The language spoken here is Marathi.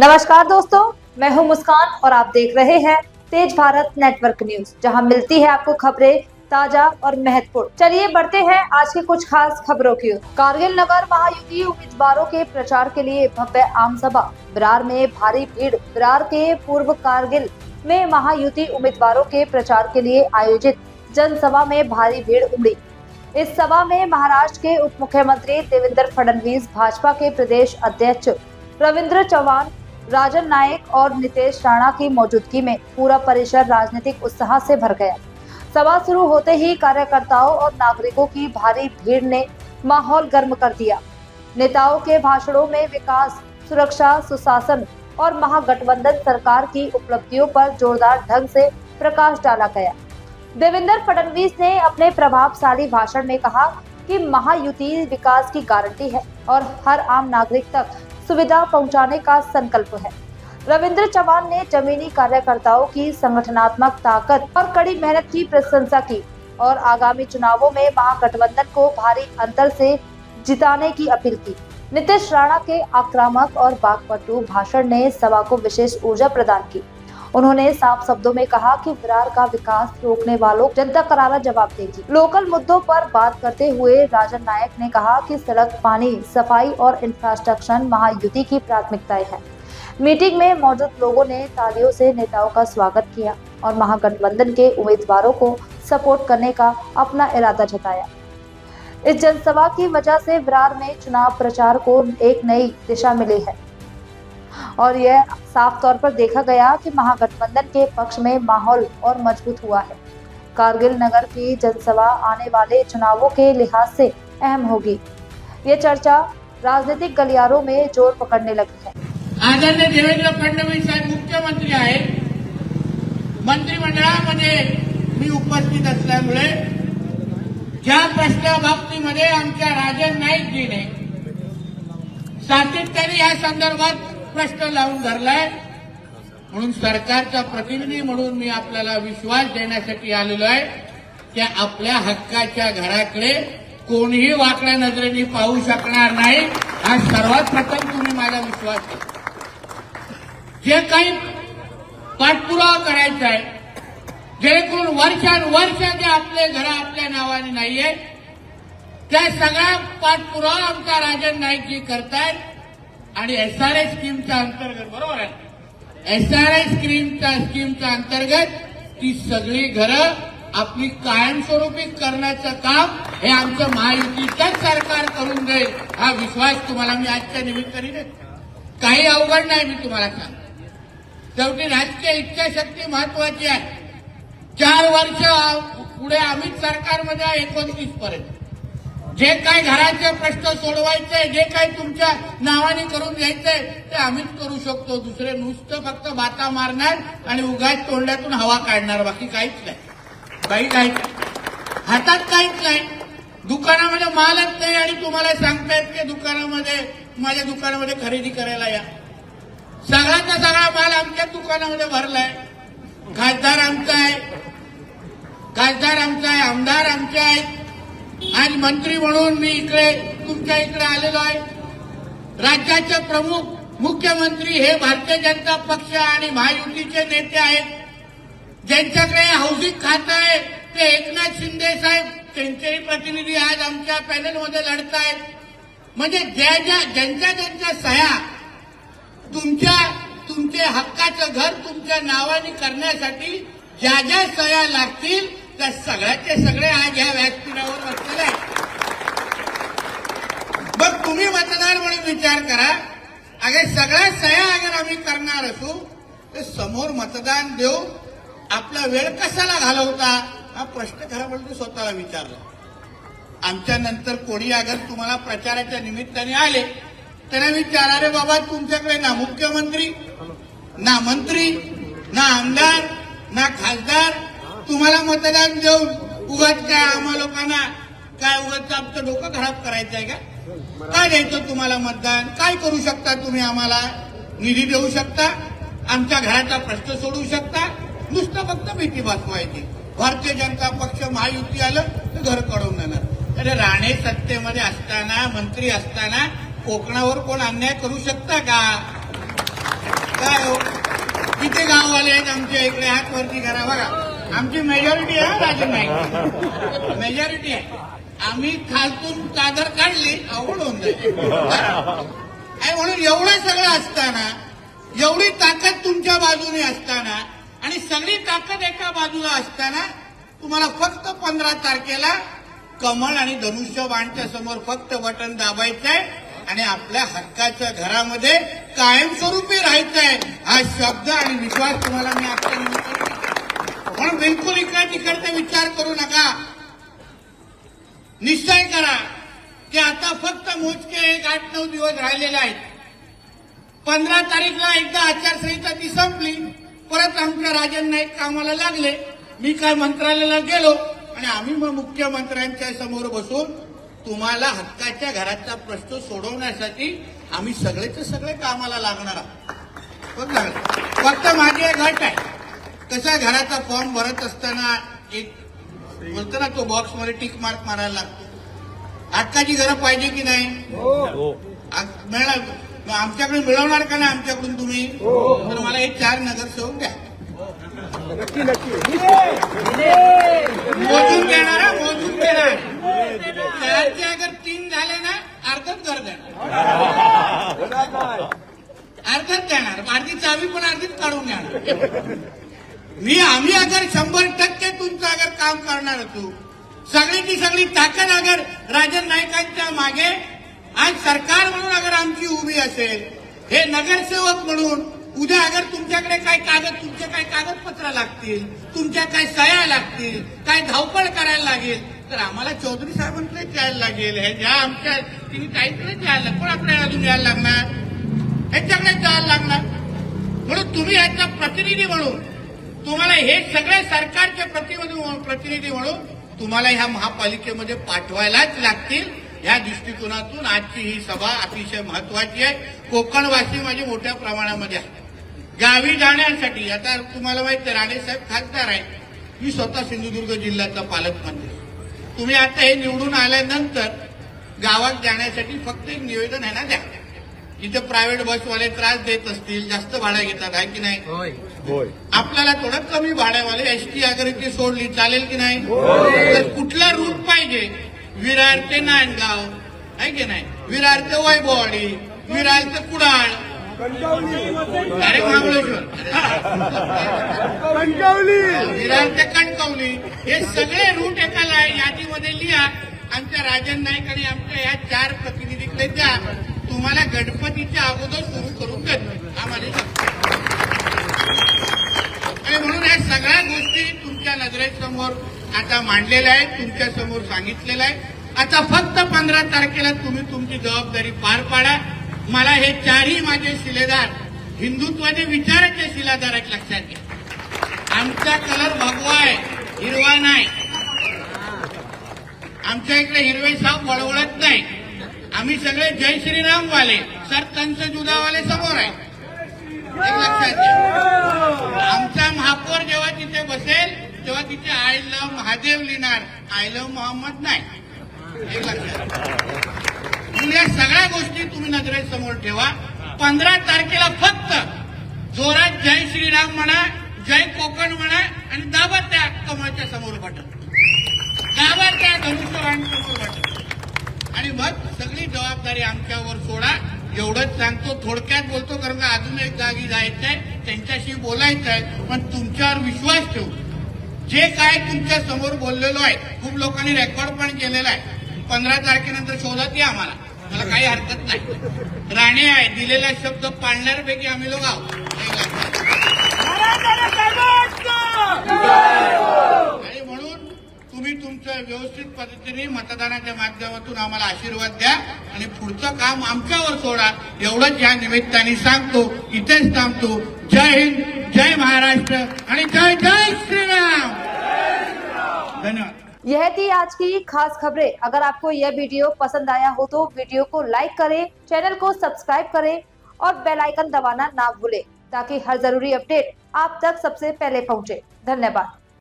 नमस्कार दोस्तों, मैं हूँ मुस्कान और आप देख रहे हैं तेज भारत नेटवर्क न्यूज़, जहाँ मिलती है आपको खबरें ताज़ा और महत्वपूर्ण। चलिए बढ़ते हैं आज की कुछ खास खबरों की ओर। कारगिल नगर महायुति उम्मीदवारों के प्रचार के लिए भव्य आम सभा। विरार में भारी भीड़। विरार के पूर्व कारगिल में महायुति उम्मीदवारों के प्रचार के लिए आयोजित जनसभा में भारी भीड़ उमड़ी। इस सभा में महाराष्ट्र के उप मुख्यमंत्री देवेंद्र फडणवीस, भाजपा के प्रदेश अध्यक्ष रविंद्र चौहान राजन नायक और नितेश राणा की मौजूदगी में पूरा परिसर राजनीतिक उत्साह से भर गया। सभा शुरू होते ही कार्यकर्ताओं और नागरिकों की भारी भीड़ ने माहौल गर्म कर दिया। नेताओं के भाषणों में विकास, सुरक्षा, सुशासन और महागठबंधन सरकार की उपलब्धियों पर जोरदार ढंग से प्रकाश डाला गया। देवेंद्र फडणवीस ने अपने प्रभावशाली भाषण में कहा कि महायुति विकास की गारंटी है और हर आम नागरिक तक सुविधा पहुँचाने का संकल्प है। रविंद्र चौहान ने जमीनी कार्यकर्ताओं की संगठनात्मक ताकत और कड़ी मेहनत की प्रशंसा की और आगामी चुनावों में महागठबंधन को भारी अंतर से जिताने की अपील की। नीतीश राणा के आक्रामक और बागपटू भाषण ने सभा को विशेष ऊर्जा प्रदान की। उन्होंने साफ़ शब्दों में कहा कि विरार का विकास रोकने वालों जनता करारा जवाब देगी। लोकल मुद्दों पर बात करते हुए राजन नायक ने कहा कि सड़क, पानी, सफ़ाई और इंफ्रास्ट्रक्चर महायुति की प्राथमिकताएँ हैं। मीटिंग में मौजूद लोगों ने तालियों से नेताओं का स्वागत किया और महागठबंधन के उम्मीदवारों को सपोर्ट करने का अपना इरादा जताया। इस जनसभा की वजह से विरार में चुनाव प्रचार को एक नई दिशा मिली है। और यह साफ़ तौर पर देखा गया कि महागठबंधन के पक्ष में माहौल और मज़बूत हुआ है। कारगिल नगर की जनसभा आने वाले चुनावों के लिहाज से अहम होगी। ये चर्चा राजनीतिक गलियारों में ज़ोर पकड़ने लगी है। आदरणीय देवेंद्र फडणवीस साहेब मुख्यमंत्री आहेत मंत्रिमंडळामध्ये मी उपस्थित असल्यामुळे ज्या प्रश्न बाबतीमध्ये आमच्या राजन नाईकजीने सातत्याने या संदर्भात प्रश्न लावून धरलाय. म्हणून सरकारचा प्रतिनिधी म्हणून मी आपल्याला विश्वास देण्यासाठी आलेलो आहे की आपल्या हक्काच्या घराकडे कोणीही वाकड्या नजरेने पाहू शकणार नाही. हा सर्वात प्रथम तुम्ही माझा विश्वास जे काही पाठपुरावा करायचा आहे जेणेकरून वर्षानुवर्ष जे आपले घर आपल्या नावाने नाहीये त्या सगळ्या पाठपुरावा आमचा राजन नाईकजी करतायत. आणि एसआरआय स्कीमच्या अंतर्गत बरोबर आहे? एसआरआय स्कीमच्या स्कीमच्या अंतर्गत ती सगळी घरं आपली कायमस्वरूपी करण्याचं काम हे आमचं महायुतीचंच सरकार करून देईल हा विश्वास तुम्हाला मी आजच्या निमित्ताने देतो. काही अवघड नाही मी तुम्हाला सांगतो. शेवटी राजकीय इच्छाशक्ती महत्वाची आहे. चार वर्ष पुढे आम्हीच सरकारमध्ये एकोणतीस पर्यंत. जे काही घराचे प्रश्न सोडवायचे जे काही तुमच्या नावाने करून घ्यायचंय ते आम्हीच करू शकतो. दुसरे नुसतं फक्त बाता मारणार आणि उगाच तोंडातून हवा काढणार बाकी काहीच नाही. काही काहीच नाही. हातात काहीच नाही. दुकानामध्ये मालच नाही आणि तुम्हाला सांगतायत की दुकानामध्ये माझ्या दुकानामध्ये खरेदी करायला या. सगळ्याचा सगळा माल आमच्या दुकानामध्ये भरलाय. खासदार आमचा आहे. खासदार आमचा आहे आमदार आमचे आहेत. आज मंत्री म्हणून मी इकडे तुमच्या इकडे आलेलो आहे. राज्याचे प्रमुख मुख्यमंत्री हे भारतीय जनता पक्ष आणि महायुतीचे नेते आहेत. ज्यांच्याकडे हाऊसिंग खातं आहे ते एकनाथ शिंदे साहेब त्यांचेही प्रतिनिधी आज आमच्या पॅनलमध्ये लढतायत म्हणजे ज्या ज्या ज्यांच्या ज्यांच्या सह्या तुमच्या तुमचे हक्काचं घर तुमच्या नावाने करण्यासाठी ज्या ज्या सह्या लागतील त्या सगळ्याचे सगळे आज या व्यासपीठावर बसलेले आहेत? मग तुम्ही मतदार म्हणून विचार करा. अगे सगळ्या सह्या अगर आम्ही करणार असू तर समोर मतदान देऊ. आपला वेळ कशाला घालवता? हा प्रश्न खरा म्हणजे स्वतःला विचारला. आमच्या नंतर कोणी अगर तुम्हाला प्रचाराच्या निमित्ताने आले त्यांना विचार रे बाबा तुमच्याकडे ना मुख्यमंत्री ना मंत्री ना आमदार ना खासदार तुम्हाला मतदान देऊन उगाच काय आम्हा लोकांना काय उगाच आमचं डोकं खराब करायचं आहे का काय द्यायचं तुम्हाला मतदान? काय करू शकता तुम्ही आम्हाला? निधी देऊ शकता? आमच्या घराचा प्रश्न सोडवू शकता? नुसतं फक्त भीती बसवायची. भारतीय जनता पक्ष महायुती आलं तर घरकडून देणार. अरे राणे सत्तेमध्ये असताना मंत्री असताना कोकणावर कोण अन्याय करू शकता का? काय हो? किती गाववाले आहेत आमच्या इकडे हात वरती करा बघा. आमची मेजॉरिटी आहे राजन नाही मेजॉरिटी आहे. आम्ही खालतून चादर काढली अवघड होऊन जाईल. आणि म्हणून एवढं सगळं असताना एवढी ताकद तुमच्या बाजूने असताना आणि सगळी ताकद एका बाजूला असताना तुम्हाला फक्त पंधरा तारखेला कमळ आणि धनुष्यबाणच्या समोर फक्त बटन दाबायचंय आणि आपल्या हक्काच्या घरामध्ये कायमस्वरूपी राहायचंय हा शब्द आणि विश्वास तुम्हाला मी आता म्हणून बिलकुल इकडे तिकडचा विचार करू नका. निश्चय करा की आता फक्त मोजके एक आठ नऊ दिवस राहिलेले आहेत. पंधरा तारीखला एकदा आचारसंहिता ती संपली. परत आमच्या राजन नाईक कामाला लागले. मी काय मंत्रालयाला गेलो आणि आम्ही मग मुख्यमंत्र्यांच्या समोर बसून तुम्हाला हक्काच्या घराचा प्रश्न सोडवण्यासाठी आम्ही सगळेच सगळे कामाला लागणार आहोत. फक्त माझी एक घट आहे. कसा घराचा फॉर्म भरत असताना एक बोलतो ना तो बॉक्समध्ये टिक मार्क मारायला लागतो. हक्काची घरं पाहिजे की नाही? आ- मिळणार मग आमच्याकडे मिळवणार का नाही आमच्याकडून तुम्ही? तर मला हे चार नगरसेवक द्या. मोजून देणार हा, मोजून देणार. चारचे अगर तीन झाले ना अर्धच घर देणार. अर्धच देणार. अर्धी चावी पण अर्धीच काढून देणार. मी आम्ही अगर शंभर टक्के तुमचं अगर काम करणार असू सगळीची सगळी ताकद अगर राजन नाईकांच्या मागे आज सरकार म्हणून अगर आमची उभी असेल हे नगरसेवक म्हणून उद्या अगर तुमच्याकडे काय कागद तुमचे काय कागदपत्र लागतील तुमच्या काय सह्या लागतील काय धावपळ करायला लागेल तर आम्हाला चौधरी साहेबांकडे जायला लागेल हे ज्या आमच्या तिने ताईकडेच जायला लागेल कोण आपल्याला अजून यायला लागणार? ह्याच्याकडेच जायला लागणार? म्हणून तुम्ही ह्याचा प्रतिनिधी म्हणून तुम्हाला हे सगळे सरकारचे प्रतिनिधी प्रतिनिधी म्हणून तुम्हाला ह्या महापालिकेमध्ये पाठवायलाच लागतील. या दृष्टिकोनातून आजची ही सभा अतिशय महत्वाची आहे. कोकणवासी माझे मोठ्या प्रमाणामध्ये आहे गावी जाण्यासाठी आता तुम्हाला माहिती आहे राणेसाहेब खासदार आहेत. मी स्वतः सिंधुदुर्ग जिल्ह्याचा पालकमंत्री तुम्ही आता हे निवडून आल्यानंतर गावात जाण्यासाठी फक्त एक निवेदन आहे ना द्या. इथे प्रायव्हेट बसवाले त्रास देत असतील जास्त भाडं घेतात आहे की नाही? होय. आपल्याला थोडं कमी भाड्यावाले एस टी अगर इथे सोडली चालेल की नाही? तर कुठला रूट पाहिजे? विरार ते नांदगाव. आहे की नाही? विरार ते वैभववाडी. विरार ते कुडाळ. अरे महाबळेश्वर. विरार ते कणकवली. हे सगळे रूट एका यादीमध्ये लिहा. आमच्या राजन नाईक आणि आमच्या या चार प्रतिनिधीकडे द्या तुम्हाला गणपतीच्या अगोदर सुरू करून देतो हा माझी आणि म्हणून या सगळ्या गोष्टी तुमच्या समोर आता मांडलेलं आहे तुमच्यासमोर सांगितलेलं आहे आता फक्त पंधरा तारखेला तुम्ही तुमची जबाबदारी पार पाडा. मला हे चारही माझे शिलेदार हिंदुत्वाचे विचाराचे शिलेदार आहेत लक्षात घ्या. आमचा कलर भगवा आहे हिरवा नाही. आमच्या इकडे हिरवे साप वळवळत नाही. आम्ही सगळे जय श्रीराम वाले सर कंच जुदावाले समोर आहे. लक्षात घ्या. आमचा महापौर जेव्हा तिथे बसेल तेव्हा तिथे आय लव्ह महादेव लिहिणार. आय लव्ह मोहम्मद नाही. एक लक्षात या सगळ्या गोष्टी तुम्ही नजरेसमोर ठेवा. पंधरा तारखेला फक्त जोरात जय श्रीराम म्हणा जय कोकण म्हणा आणि दाबा त्या कमळच्या समोर बटन. दाबा त्या धनुष्यवाणीसमोर बटन. आणि मग सगळी जबाबदारी आमच्यावर सोडा. एवढंच सांगतो थोडक्यात बोलतो कारण का अजून एक जागी जायचंय त्यांच्याशी बोलायचंय पण तुमच्यावर विश्वास ठेवू. जे काय तुमच्यासमोर बोललेलो आहे खूप लोकांनी रेकॉर्ड पण केलेला आहे. पंधरा तारखेनंतर शोधात या आम्हाला. मला काही हरकत नाही. राणे आहे दिलेला शब्द पाळणाऱ्यापैकी आम्ही लोक आहोत. आणि म्हणून तुम्ही तुमचं व्यवस्थित पद्धतीने मतदानाच्या माध्यमातून आम्हाला आशीर्वाद द्या आणि पुढचं काम आमच्यावर सोडा. एवढंच या निमित्ताने सांगतो इथेच थांबतो. जय हिंद जय महाराष्ट्र आणि जय जय श्रीराम! यह थी आज की खास खबरें। अगर आपको यह वीडियो पसंद आया हो तो वीडियो को लाइक करें, चैनल को सब्सक्राइब करें और बेल आइकन दबाना ना भूलें ताकि हर ज़रूरी अपडेट आप तक सबसे पहले पहुँचे। धन्यवाद।